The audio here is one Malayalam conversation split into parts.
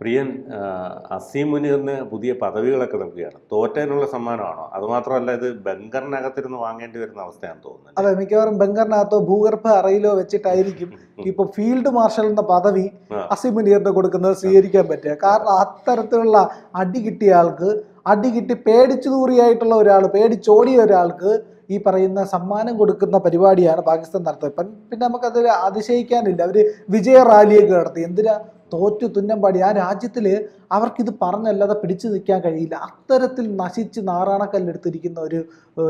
പ്രിയൻ അസീം മുനീറിന് പുതിയ പദവികളൊക്കെ നൽകുകയാണ്. തോറ്റതിനുള്ള സമ്മാനമാണോ? അതുമാത്രമല്ല ഇത് ബംഗറിനകത്തിരുന്ന് വാങ്ങേണ്ടി വരുന്ന അവസ്ഥയാണ് തോന്നുന്നത് അതെ മിക്കവാറും ബംഗറിനകത്തോ ഭൂഗർഭ അറയിലോ വെച്ചിട്ടായിരിക്കും ഇപ്പൊ ഫീൽഡ് മാർഷൽ എന്ന പദവി. അസീം മുനീറിന് കൊടുക്കുന്നത് സ്വീകരിക്കാൻ പറ്റുക. കാരണം അത്തരത്തിലുള്ള അടി കിട്ടിയ ആൾക്ക് അടി കിട്ടി പേടിച്ചു തൂറിയായിട്ടുള്ള ഒരാൾ പേടിച്ചോടിയ ഒരാൾക്ക് ഈ പറയുന്ന സമ്മാനം കൊടുക്കുന്ന പരിപാടിയാണ് പാകിസ്ഥാൻ നടത്തുന്നത്. ഇപ്പം പിന്നെ നമുക്കതിൽ അതിശയിക്കാനില്ല. അവർ വിജയ റാലിയൊക്കെ നടത്തി. എന്തിനാ തോറ്റു തുന്നം പാടി ആ രാജ്യത്തിൽ അവർക്കിത് പറഞ്ഞല്ലാതെ പിടിച്ചു നിൽക്കാൻ കഴിയില്ല. അത്തരത്തിൽ നശിച്ച് നാറാണക്കല്ലെടുത്തിരിക്കുന്ന ഒരു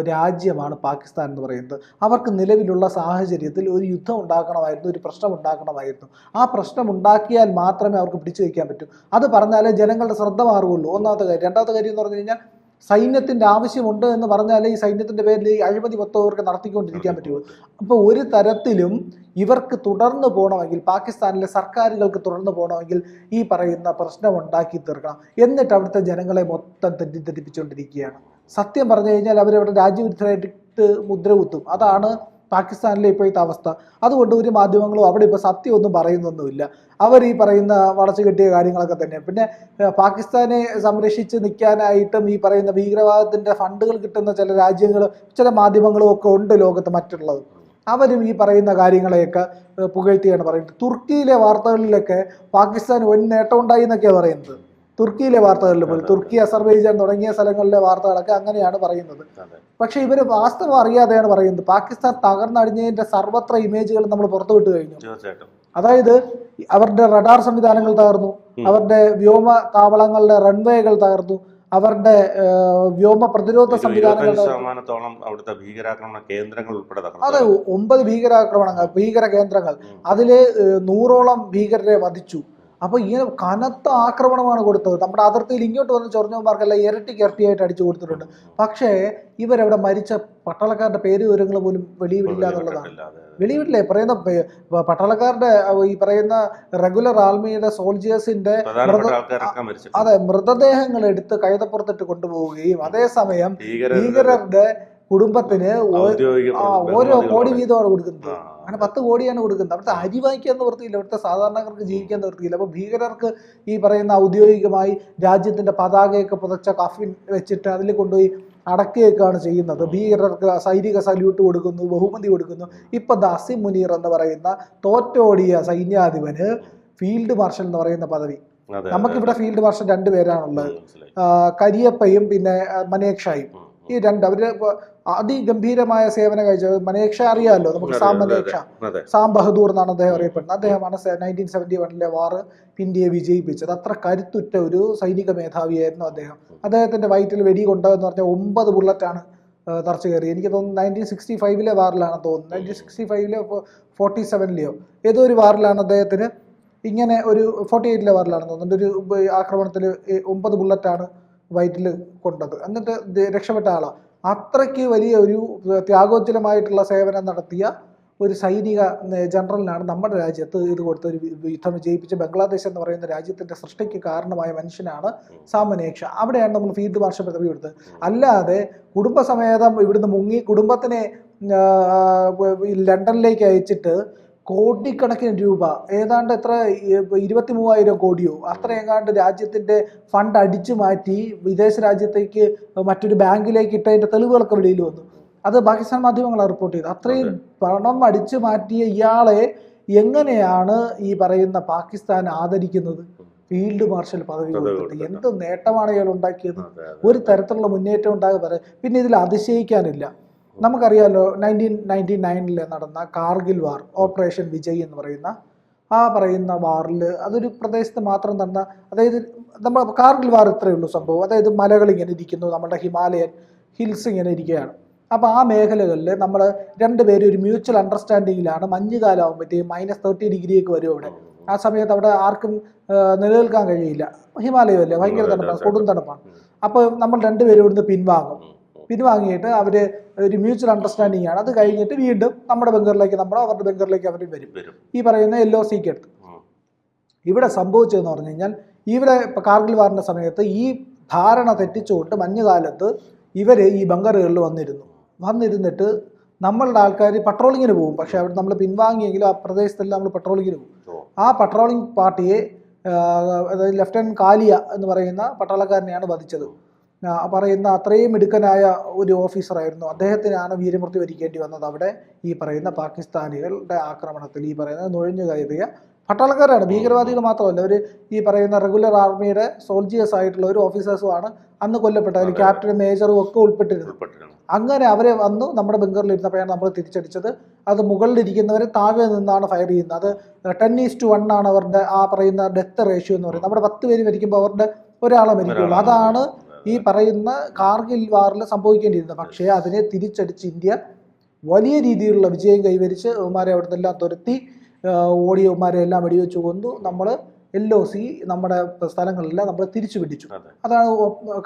രാജ്യമാണ് പാകിസ്ഥാൻ എന്ന് പറയുന്നത്. അവർക്ക് നിലവിലുള്ള സാഹചര്യത്തിൽ ഒരു യുദ്ധം ഉണ്ടാക്കണമായിരുന്നു ഒരു പ്രശ്നം ഉണ്ടാക്കണമായിരുന്നു. ആ പ്രശ്നം ഉണ്ടാക്കിയാൽ മാത്രമേ അവർക്ക് പിടിച്ചു വയ്ക്കാൻ പറ്റൂ. അത് പറഞ്ഞാലേ ജനങ്ങളുടെ ശ്രദ്ധ മാറുകയുള്ളൂ. ഒന്നാമത്തെ കാര്യം. രണ്ടാമത്തെ കാര്യം എന്ന് പറഞ്ഞു കഴിഞ്ഞാൽ സൈന്യത്തിന്റെ ആവശ്യമുണ്ട് എന്ന് പറഞ്ഞാൽ ഈ സൈന്യത്തിന്റെ പേരിൽ ഈ അഴിമതി മൊത്തം അവർക്ക് നടത്തിക്കൊണ്ടിരിക്കാൻ പറ്റുള്ളൂ അപ്പോൾ ഒരു തരത്തിലും ഇവർക്ക് തുടർന്നു പോകണമെങ്കിൽ പാകിസ്ഥാനിലെ സർക്കാരുകൾക്ക് തുടർന്നു പോകണമെങ്കിൽ ഈ പറയുന്ന പ്രശ്നം ഉണ്ടാക്കി തീർക്കണം. എന്നിട്ട് അവിടുത്തെ ജനങ്ങളെ മൊത്തം തെറ്റിദ്ധരിപ്പിച്ചുകൊണ്ടിരിക്കുകയാണ്. സത്യം പറഞ്ഞു കഴിഞ്ഞാൽ അവരവിടെ രാജ്യവിരുദ്ധരായിട്ട് മുദ്ര കുത്തും അതാണ് പാകിസ്ഥാനിലെ ഇപ്പോഴത്തെ അവസ്ഥ. അതുകൊണ്ട് ഒരു മാധ്യമങ്ങളും അവിടെ ഇപ്പോൾ സത്യമൊന്നും പറയുന്നൊന്നുമില്ല. അവർ ഈ പറയുന്ന വളച്ചു കെട്ടിയ കാര്യങ്ങളൊക്കെ തന്നെ പിന്നെ പാകിസ്ഥാനെ സംരക്ഷിച്ച് നിൽക്കാനായിട്ടും ഈ പറയുന്ന ഭീകരവാദത്തിന്റെ ഫണ്ടുകൾ കിട്ടുന്ന ചില രാജ്യങ്ങൾ ചില മാധ്യമങ്ങളും ഒക്കെ ഉണ്ട് ലോകത്ത് മറ്റുള്ളത്. അവരും ഈ പറയുന്ന കാര്യങ്ങളെയൊക്കെ പുകഴ്ത്തിയാണ് പറയുന്നത്. തുർക്കിയിലെ വാർത്തകളിലൊക്കെ പാകിസ്ഥാൻ ഒരു നേട്ടം ഉണ്ടായി എന്നൊക്കെയാണ് പറയുന്നത്. തുർക്കിയിലെ വാർത്തകളിൽ പോലും തുർക്കി അസർബൈജാൻ തുടങ്ങിയ സ്ഥലങ്ങളിലെ വാർത്തകളൊക്കെ അങ്ങനെയാണ് പറയുന്നത്. പക്ഷേ ഇവർ വാസ്തവം അറിയാതെയാണ് പറയുന്നത്. പാകിസ്ഥാൻ തകർന്നടിഞ്ഞതിന്റെ സർവത്ര ഇമേജുകൾ നമ്മൾ പുറത്തുവിട്ട് കഴിഞ്ഞു. അതായത് അവരുടെ റഡാർ സംവിധാനങ്ങൾ തകർന്നു. അവരുടെ വ്യോമ താവളങ്ങളുടെ റൺവേകൾ തകർന്നു. അവരുടെ വ്യോമ പ്രതിരോധ സംവിധാനങ്ങൾ ശതമാനത്തോളം അവിടുത്തെ ഭീകരാക്രമണ കേന്ദ്രങ്ങൾ ഉൾപ്പെടെ അതെ ഒമ്പത് ഭീകരാക്രമണങ്ങൾ ഭീകര കേന്ദ്രങ്ങൾ. അതിലെ നൂറോളം ഭീകരരെ വധിച്ചു. അപ്പൊ ഇങ്ങനെ കനത്ത ആക്രമണമാണ് കൊടുത്തത് നമ്മുടെ അതിർത്തിയിൽ ഇങ്ങോട്ട് വന്ന് ചൊറിഞ്ഞവന്മാർക്കെല്ലാം ഇരട്ടിക്ക് ഇരട്ടിയായിട്ട് അടിച്ചു കൊടുത്തിട്ടുണ്ട് പക്ഷേ ഇവരവിടെ മരിച്ച പട്ടാളക്കാരുടെ പേര് വിവരങ്ങൾ പോലും വെളിവിടില്ല എന്നുള്ളതാണ്. വെളിവിടില്ലേ പറയുന്ന പട്ടാളക്കാരുടെ ഈ പറയുന്ന റെഗുലർ ആർമിയുടെ സോൾജിയേഴ്സിന്റെ അതെ മൃതദേഹങ്ങൾ എടുത്ത് കഴുതപ്പുറത്തിട്ട് കൊണ്ടുപോവുകയും അതേസമയം ഭീകരരുടെ കുടുംബത്തിന് ഓരോ കോടി. വീതമാണ് കൊടുക്കുന്നത്. അങ്ങനെ പത്ത് കോടിയാണ് കൊടുക്കുന്നത്. അവിടുത്തെ അരി വാങ്ങിക്കാൻ നിവൃത്തിയില്ല അവിടുത്തെ സാധാരണക്കാർക്ക് ജീവിക്കാൻ നിവൃത്തിയില്ല അപ്പോൾ ഭീകരർക്ക് ഈ പറയുന്ന ഔദ്യോഗികമായി രാജ്യത്തിന്റെ പതാകയൊക്കെ പുതച്ച കഫിൻ വെച്ചിട്ട് അതിൽ കൊണ്ടുപോയി അടക്കുകയൊക്കെയാണ് ചെയ്യുന്നത്. ഭീകരർക്ക് സൈനിക സല്യൂട്ട് കൊടുക്കുന്നു ബഹുമതി കൊടുക്കുന്നു. ഇപ്പം ദാസി മുനീർ എന്ന് പറയുന്ന തോറ്റോടിയ സൈന്യാധിപന് ഫീൽഡ് മാർഷൽ എന്ന് പറയുന്ന പദവി. നമുക്കിവിടെ ഫീൽഡ് മാർഷൽ രണ്ട് പേരാണുള്ളത്. ഉം, മനസ്സിലായി. ആ, കരിയപ്പയും പിന്നെ മനേക്ഷായും. ഈ രണ്ട് അവർ അതിഗംഭീരമായ സേവനം കഴിച്ചത് മനേക്ഷ അറിയാമല്ലോ നമുക്ക് സാം മനേക്ഷ. സാം ബഹദൂർ എന്നാണ് അദ്ദേഹം അറിയപ്പെടുന്നത്. അദ്ദേഹമാണ് നയന്റീൻ സെവന്റി വണ്ണിലെ വാർ ഇന്ത്യയെ വിജയിപ്പിച്ചത്. അത്ര കരുത്തുറ്റ ഒരു സൈനിക മേധാവിയായിരുന്നു അദ്ദേഹം. അദ്ദേഹത്തിന്റെ വയറ്റിൽ വെടി കൊണ്ടതെന്ന് പറഞ്ഞാൽ ഒമ്പത് ബുള്ളറ്റാണ് തറച്ചു കയറി എനിക്ക് തോന്നുന്നു നയന്റീൻ സിക്സ്റ്റി ഫൈവിലെ വാറിലാണ് തോന്നുന്നത് നയന്റീൻ സിക്സ്റ്റി ഫൈവിലെ ഫോർട്ടി സെവനിലെയോ ഏതോ ഒരു വാറിലാണ് അദ്ദേഹത്തിന് ഇങ്ങനെ ഒരു ഫോർട്ടി എയ്റ്റിലെ വാറിലാണ് തോന്നുന്നത് ഒരു ആക്രമണത്തിൽ ഒമ്പത് ബുള്ളറ്റാണ് വയറ്റിൽ കൊണ്ടത്. എന്നിട്ട് രക്ഷപ്പെട്ട ആളാണ് അത്രയ്ക്ക് വലിയ ഒരു ത്യാഗോജ്ജലമായിട്ടുള്ള സേവനം നടത്തിയ ഒരു സൈനിക ജനറലിനാണ് നമ്മുടെ രാജ്യത്ത് ഇത് കൊടുത്ത ഒരു യുദ്ധം വിജയിപ്പിച്ച് ബംഗ്ലാദേശ് എന്ന് പറയുന്ന രാജ്യത്തിന്റെ സൃഷ്ടിക്ക് കാരണമായ മനുഷ്യനാണ് സാമനേക്ഷ അവിടെയാണ് നമ്മൾ ഫീൽഡ് മാർഷൽ പദവി കൊടുത്തത്. അല്ലാതെ കുടുംബസമേതം ഇവിടുന്ന് മുങ്ങി കുടുംബത്തിനെ ലണ്ടനിലേക്ക് അയച്ചിട്ട് കോടിക്കണക്കിന് രൂപ. ഏതാണ്ട് എത്ര? ഇരുപത്തി മൂവായിരം കോടിയോ. അത്ര എങ്ങാണ്ട് രാജ്യത്തിന്റെ ഫണ്ട് അടിച്ചു മാറ്റി വിദേശ രാജ്യത്തേക്ക് മറ്റൊരു ബാങ്കിലേക്ക് ഇട്ടതിന്റെ തെളിവുകളൊക്കെ വെളിയിൽ വന്നു. അത് പാകിസ്ഥാൻ മാധ്യമങ്ങളാണ് റിപ്പോർട്ട് ചെയ്തു അത്രയും പണം അടിച്ചു മാറ്റിയ ഇയാളെ എങ്ങനെയാണ് ഈ പറയുന്ന പാകിസ്ഥാൻ ആദരിക്കുന്നത്? ഫീൽഡ് മാർഷൽ പദവി കൊടുത്തിട്ട്. എന്ത് നേട്ടമാണ് ഇയാൾ ഉണ്ടാക്കിയത്. ഒരു തരത്തിലുള്ള മുന്നേറ്റം ഉണ്ടാകാതെ പറയാം പിന്നെ ഇതിൽ അതിശയിക്കാനില്ല. നമുക്കറിയാലോ നയന്റീൻ നയന്റി നയനിൽ നടന്ന കാർഗിൽ വാർ ഓപ്പറേഷൻ വിജയ് എന്ന് പറയുന്ന ആ പറയുന്ന വാറിൽ അതൊരു പ്രദേശത്ത് മാത്രം നടന്ന അതായത് നമ്മൾ കാർഗിൽ വാർ ഇത്രയേ ഉള്ളൂ സംഭവം. അതായത് മലകൾ ഇങ്ങനെ ഇരിക്കുന്നു നമ്മുടെ ഹിമാലയൻ ഹിൽസ് ഇങ്ങനെ ഇരിക്കുകയാണ്. അപ്പോൾ ആ മേഖലകളിൽ നമ്മൾ രണ്ടുപേരും ഒരു മ്യൂച്വൽ അണ്ടർസ്റ്റാൻഡിങ്ങിലാണ് മഞ്ഞുകാലം ആകുമ്പോഴത്തേക്കും മൈനസ് തേർട്ടി ഡിഗ്രിയൊക്കെ വരും അവിടെ. ആ സമയത്ത് അവിടെ ആർക്കും നിലനിൽക്കാൻ കഴിയില്ല. ഹിമാലയമല്ലേ? ഭയങ്കര തണുപ്പാണ് കൊടും തണുപ്പാണ്. അപ്പോൾ നമ്മൾ രണ്ടുപേരും ഇവിടുന്ന് പിൻവാങ്ങും. പിൻവാങ്ങിയിട്ട് അവർ ഒരു മ്യൂച്വൽ അണ്ടർസ്റ്റാൻഡിംഗ് ആണ്. അത് കഴിഞ്ഞിട്ട് വീണ്ടും നമ്മുടെ ബംഗറിലേക്ക് നമ്മുടെ അവരുടെ ബംഗറിലേക്ക് അവർ വരും. വരും. ഈ പറയുന്ന ഒ സിക്ക് എടുത്ത് ഇവിടെ സംഭവിച്ചതെന്ന് പറഞ്ഞു കഴിഞ്ഞാൽ ഇവിടെ ഇപ്പം കാർഗിൽ വാറിന്റെ സമയത്ത് ഈ ധാരണ തെറ്റിച്ചുകൊണ്ട് മഞ്ഞുകാലത്ത് ഇവർ ഈ ബങ്കറുകളിൽ വന്നിരുന്നു. വന്നിരുന്നിട്ട് നമ്മളുടെ ആൾക്കാർ പട്രോളിങ്ങിന് പോകും. പക്ഷേ അവിടെ നമ്മൾ പിൻവാങ്ങിയെങ്കിലും ആ പ്രദേശത്തെല്ലാം നമ്മൾ പട്രോളിങ്ങിന് പോകും. ആ പട്രോളിംഗ് പാർട്ടിയെ അതായത് ലെഫ്റ്റനന്റ് കാലിയ എന്ന് പറയുന്ന പട്ടാളക്കാരനെയാണ് വധിച്ചത്. പറയുന്ന അത്രയും മിടുക്കനായ ഒരു ഓഫീസറായിരുന്നു. അദ്ദേഹത്തിനാണ് വീരമൃത്യു വരിക്കേണ്ടി വന്നത് അവിടെ. ഈ പറയുന്ന പാകിസ്ഥാനികളുടെ ആക്രമണത്തിൽ ഈ പറയുന്ന നുഴഞ്ഞു കയറിയ പട്ടാളക്കാരാണ് ഭീകരവാദികൾ മാത്രമല്ല. അവർ ഈ പറയുന്ന റെഗുലർ ആർമിയുടെ സോൾജിയേഴ്സ് ആയിട്ടുള്ള ഒരു ഓഫീസേഴ്സുമാണ് അന്ന് കൊല്ലപ്പെട്ടത്. അതിൽ അതെ. ക്യാപ്റ്റനും മേജറും ഒക്കെ ഉൾപ്പെട്ടിരുന്നു ഉൾപ്പെട്ടിരുന്നു അങ്ങനെ അവരെ വന്നു നമ്മുടെ ബംഗറിൽ ഇരുന്നപ്പോഴാണ് നമ്മൾ തിരിച്ചടിച്ചത്. അത് മുകളിലിരിക്കുന്നവരെ താഴെ നിന്നാണ് ഫയർ ചെയ്യുന്നത്. അത് ടെൻ ഈസ് ടു വൺ ആണ് അവരുടെ ആ പറയുന്ന ഡെത്ത് റേഷ്യോ എന്ന് പറയുന്നത്. നമ്മുടെ പത്ത് പേര് മരിക്കുമ്പോൾ അവരുടെ ഒരാളെ മരിക്കുള്ളൂ. അതാണ് ഈ പറയുന്ന കാർഗിൽ വാറിൽ സംഭവിക്കേണ്ടിയിരുന്നത് പക്ഷേ അതിനെ തിരിച്ചടിച്ച് ഇന്ത്യ വലിയ രീതിയിലുള്ള വിജയം കൈവരിച്ച് ഉമാരെ അവിടെ നിന്നെല്ലാം തുരത്തി ഓടിയവന്മാരെ എല്ലാം വെടിവെച്ച് കൊന്നു. നമ്മൾ എൽ ഒ സി നമ്മുടെ സ്ഥലങ്ങളെല്ലാം നമ്മൾ തിരിച്ചു പിടിച്ചു. അതാണ്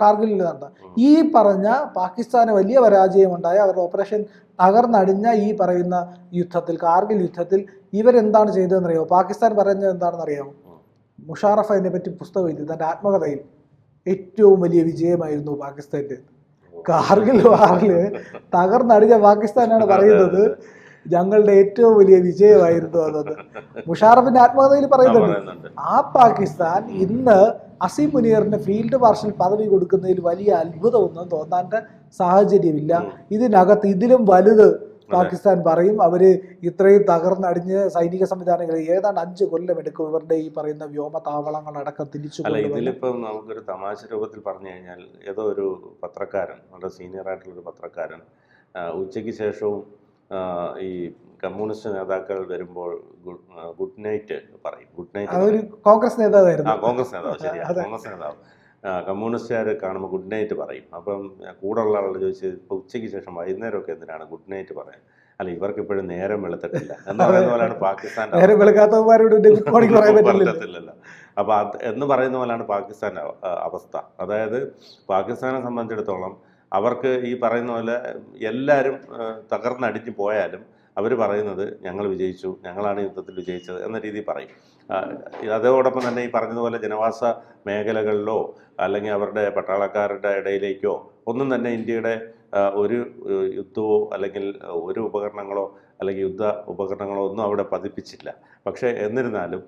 കാർഗിലിൽ നടന്നത്. ഈ പറഞ്ഞ പാകിസ്ഥാന് വലിയ പരാജയമുണ്ടായ. അവരുടെ ഓപ്പറേഷൻ തകർന്നടിഞ്ഞ ഈ പറയുന്ന യുദ്ധത്തിൽ കാർഗിൽ യുദ്ധത്തിൽ ഇവരെന്താണ് ചെയ്തതെന്നറിയാമോ പാകിസ്ഥാൻ പറയുന്നത് എന്താണെന്നറിയാമോ. മുഷാറഫ് അതിനെ പറ്റി പുസ്തകം എഴുതി തന്റെ ആത്മകഥയിൽ. ഏറ്റവും വലിയ വിജയമായിരുന്നു പാകിസ്ഥാന്റെ. കാർഗിൽ വാറിൽ തകർന്നടിഞ്ഞ പാകിസ്ഥാനാണ് പറയുന്നത്. ഞങ്ങളുടെ ഏറ്റവും വലിയ വിജയമായിരുന്നു എന്നത്. മുഷാറഫിന്റെ ആത്മകഥയിൽ പറയുന്നുണ്ട് പറയുന്നുണ്ട്. ആ പാകിസ്ഥാൻ ഇന്ന് അസീം മുനിയറിന് ഫീൽഡ് മാർഷൽ പദവി കൊടുക്കുന്നതിൽ വലിയ അത്ഭുതമൊന്നും തോന്നാന്റെ സാഹചര്യമില്ല. ഇതിനകത്ത് ഇതിലും വലുത് പാകിസ്ഥാൻ പറയും അവർ ഇത്രയും തകർന്നടിഞ്ഞ് സൈനിക സംവിധാനങ്ങൾ ഏതാണ്ട് അഞ്ച് കൊല്ലം എടുക്കും. ഇവരുടെ ഈ പറയുന്ന വ്യോമതാവളങ്ങളടക്കം തിരിച്ചു അല്ല ഇതിലിപ്പം നമുക്കൊരു തമാശ രൂപത്തിൽ പറഞ്ഞു കഴിഞ്ഞാൽ ഏതോ ഒരു പത്രക്കാരൻ വളരെ സീനിയർ ആയിട്ടുള്ള ഒരു പത്രക്കാരൻ ഉച്ചയ്ക്ക് ശേഷവും ഈ കമ്മ്യൂണിസ്റ്റ് നേതാക്കൾ വരുമ്പോൾ ഗുഡ് നൈറ്റ് പറയും. ഗുഡ് നൈറ്റ് കോൺഗ്രസ് ആ നേതാവായിരുന്നു കോൺഗ്രസ് നേതാവ്. ശരിയാണ്. കോൺഗ്രസ് നേതാവ്. കമ്മ്യൂണിസ്റ്റുകാർ കാണുമ്പോൾ ഗുഡ് നൈറ്റ് പറയും. അപ്പം കൂടെ ഉള്ള ആളോട് ചോദിച്ചു ഇപ്പോൾ ഉച്ചയ്ക്ക് ശേഷം വൈകുന്നേരമൊക്കെ എന്തിനാണ് ഗുഡ് നൈറ്റ് പറയാൻ അല്ല ഇവർക്ക് ഇപ്പോഴും നേരം വെളുത്തിട്ടില്ല. എന്ന് പറയുന്ന പോലെയാണ് പാകിസ്ഥാന്റെ നേരം പറ്റില്ലല്ലോ. പറ്റത്തില്ലല്ലോ. അപ്പൊ അത് എന്ന് പറയുന്ന പോലെയാണ് പാകിസ്ഥാന്റെ അവസ്ഥ. അതായത് പാകിസ്ഥാനെ സംബന്ധിച്ചിടത്തോളം അവർക്ക് ഈ പറയുന്ന പോലെ എല്ലാവരും തകർന്നടിഞ്ഞു പോയാലും അവർ പറയുന്നത് ഞങ്ങൾ വിജയിച്ചു ഞങ്ങളാണ് യുദ്ധത്തിൽ വിജയിച്ചത് എന്ന രീതിയിൽ പറയും. അതോടൊപ്പം തന്നെ ഈ പറഞ്ഞതുപോലെ ജനവാസ മേഖലകളിലോ അല്ലെങ്കിൽ അവരുടെ പട്ടാളക്കാരുടെ ഇടയിലേക്കോ ഒന്നും തന്നെ ഇന്ത്യയുടെ ഒരു യുദ്ധമോ അല്ലെങ്കിൽ ഒരു ഉപകരണങ്ങളോ അല്ലെങ്കിൽ യുദ്ധ ഉപകരണങ്ങളോ ഒന്നും അവിടെ പതിപ്പിച്ചില്ല. പക്ഷേ എന്നിരുന്നാലും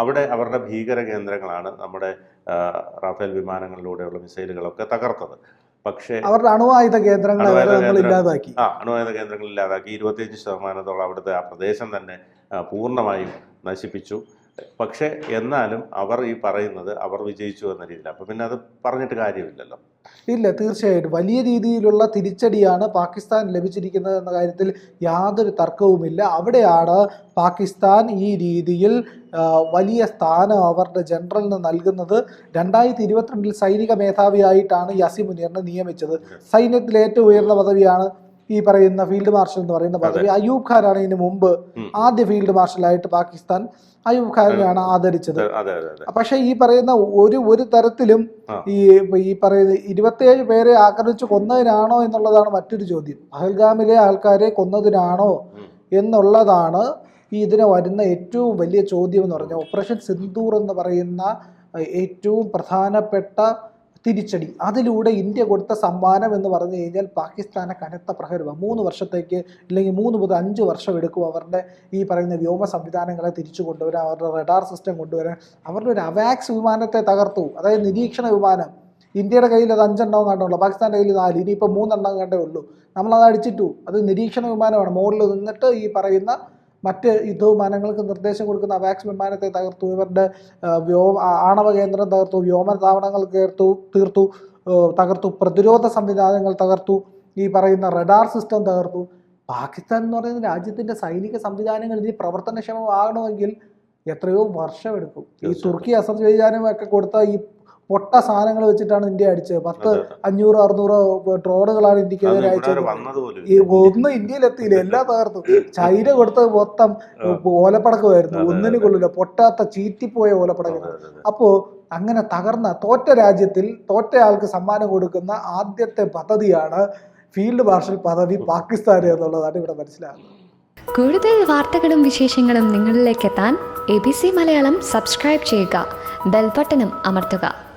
അവിടെ അവരുടെ ഭീകര കേന്ദ്രങ്ങളാണ് നമ്മുടെ റാഫേൽ വിമാനങ്ങളിലൂടെയുള്ള മിസൈലുകളൊക്കെ തകർത്തത്. പക്ഷേ അവരുടെ അണുവായുധ കേന്ദ്രങ്ങൾ. ഇല്ലാതാക്കി ആ അണുവായുധ കേന്ദ്രങ്ങൾ ഇല്ലാതാക്കി ഇരുപത്തിയഞ്ച് ശതമാനത്തോളം അവിടുത്തെ ആ പ്രദേശം തന്നെ പൂർണമായും നശിപ്പിച്ചു പക്ഷേ എന്നാലും അവർ ഈ പറയുന്നത് അവർ വിജയിച്ചു എന്ന രീതിയിൽ. അപ്പം പിന്നെ അത് പറഞ്ഞിട്ട് കാര്യമില്ലല്ലോ. ഇല്ല തീർച്ചയായിട്ടും. വലിയ രീതിയിലുള്ള തിരിച്ചടിയാണ് പാകിസ്ഥാൻ ലഭിച്ചിരിക്കുന്നത് എന്ന കാര്യത്തിൽ യാതൊരു തർക്കവുമില്ല. അവിടെയാണ് പാകിസ്ഥാൻ ഈ രീതിയിൽ വലിയ സ്ഥാനം അവരുടെ ജനറലിന് നൽകുന്നത്. രണ്ടായിരത്തി ഇരുപത്തിരണ്ടിൽ സൈനിക മേധാവിയായിട്ടാണ് യസി മുനീറിനെ നിയമിച്ചത് സൈന്യത്തിലെ ഏറ്റവും ഉയർന്ന പദവിയാണ് ഈ പറയുന്ന ഫീൽഡ് മാർഷൽ എന്ന് പറയുന്ന പദവി അയൂബ് ഖാനാണ് ഇതിനു മുമ്പ് ആദ്യ ഫീൽഡ് മാർഷലായിട്ട് പാകിസ്ഥാൻ അയൂബ് ഖാനെയാണ് ആദരിച്ചത്. പക്ഷെ ഈ പറയുന്ന ഒരു ഒരു തരത്തിലും ഈ ഈ പറയുന്ന ഇരുപത്തിയേഴ് പേരെ ആക്രമിച്ച് കൊന്നതിനാണോ എന്നുള്ളതാണ് മറ്റൊരു ചോദ്യം. പഹൽഗാമിലെ ആൾക്കാരെ കൊന്നതിനാണോ എന്നുള്ളതാണ് ഈ ഇതിന് വരുന്ന ഏറ്റവും വലിയ ചോദ്യം എന്ന് പറഞ്ഞാൽ ഓപ്പറേഷൻ സിന്ദൂർ എന്ന് പറയുന്ന ഏറ്റവും പ്രധാനപ്പെട്ട തിരിച്ചടി. അതിലൂടെ ഇന്ത്യ കൊടുത്ത സമ്മാനം എന്ന് പറഞ്ഞു കഴിഞ്ഞാൽ പാകിസ്ഥാനെ കനത്ത പ്രഹരമാണ് മൂന്ന് വർഷത്തേക്ക് ഇല്ലെങ്കിൽ മൂന്ന് മുതൽ അഞ്ച് വർഷം എടുക്കും അവരുടെ ഈ പറയുന്ന വ്യോമ സംവിധാനങ്ങളെ തിരിച്ചു കൊണ്ടുവരാൻ അവരുടെ റഡാർ സിസ്റ്റം കൊണ്ടുവരാൻ. അവരുടെ ഒരു അവാക്സ് വിമാനത്തെ തകർത്തു. അതായത് നിരീക്ഷണ വിമാനം. ഇന്ത്യയുടെ കയ്യിൽ അത് അഞ്ചെണ്ണം കണ്ടുള്ളൂ പാകിസ്ഥാന്റെ കയ്യിൽ നാല്. ഇനിയിപ്പോൾ മൂന്നെണ്ണം കണ്ടേ ഉള്ളൂ. നമ്മളത് അടിച്ചിട്ടു. അത് നിരീക്ഷണ വിമാനമാണ്. മുകളിൽ നിന്നിട്ട് ഈ പറയുന്ന മറ്റ് യുദ്ധവിമാനങ്ങൾക്ക് നിർദ്ദേശം കൊടുക്കുന്ന അവാക്സ് വിമാനത്തെ തകർത്തു. ഇവരുടെ വ്യോ വ്യോമ ആണവ കേന്ദ്രം തകർത്തു വ്യോമതാവണങ്ങൾ കയർത്തു തീർത്തു തകർത്തു പ്രതിരോധ സംവിധാനങ്ങൾ തകർത്തു ഈ പറയുന്ന റഡാർ സിസ്റ്റം തകർത്തു. പാകിസ്ഥാൻ എന്ന് പറയുന്ന രാജ്യത്തിന്റെ സൈനിക സംവിധാനങ്ങൾ ഇനി പ്രവർത്തനക്ഷമമാകണമെങ്കിൽ എത്രയോ വർഷമെടുക്കും. ഈ. തുർക്കി അസർബൈജാനും ഒക്കെ കൊടുത്ത ഈ പൊട്ട സാധനങ്ങൾ വെച്ചിട്ടാണ് ഇന്ത്യ അടിച്ചത്. പത്ത്. അഞ്ഞൂറ് അറുന്നൂറ് ഡ്രോണുകളാണ് ഇന്ത്യക്കെതിരെ അയച്ചത്. ഈ ഒന്നും ഇന്ത്യയിലെത്തിയില്ല എല്ലാം തകർത്തു. ചൈന കൊടുത്തത് മൊത്തം ഓലപ്പടക്കമായിരുന്നു. ഒന്നിനു കൊള്ളില്ല പൊട്ടാത്ത ചീറ്റിപ്പോയ ഓലപ്പടക്കം അതെ, അതെ, അതെ. അപ്പോ അങ്ങനെ തകർന്ന തോറ്റ രാജ്യത്തിൽ തോറ്റ ആൾക്ക് സമ്മാനം കൊടുക്കുന്ന ആദ്യത്തെ പദ്ധതിയാണ് ഫീൽഡ് മാർഷൽ പദവി പാകിസ്ഥാൻ എന്നുള്ളതാണ് ഇവിടെ മനസ്സിലാകുന്നത്. കൂടുതൽ വാർത്തകളും വിശേഷങ്ങളും നിങ്ങളിലേക്ക് എത്താൻ A B C Malayalam subscribe ചെയ്യുക. ബെൽബട്ടനും അമർത്തുക.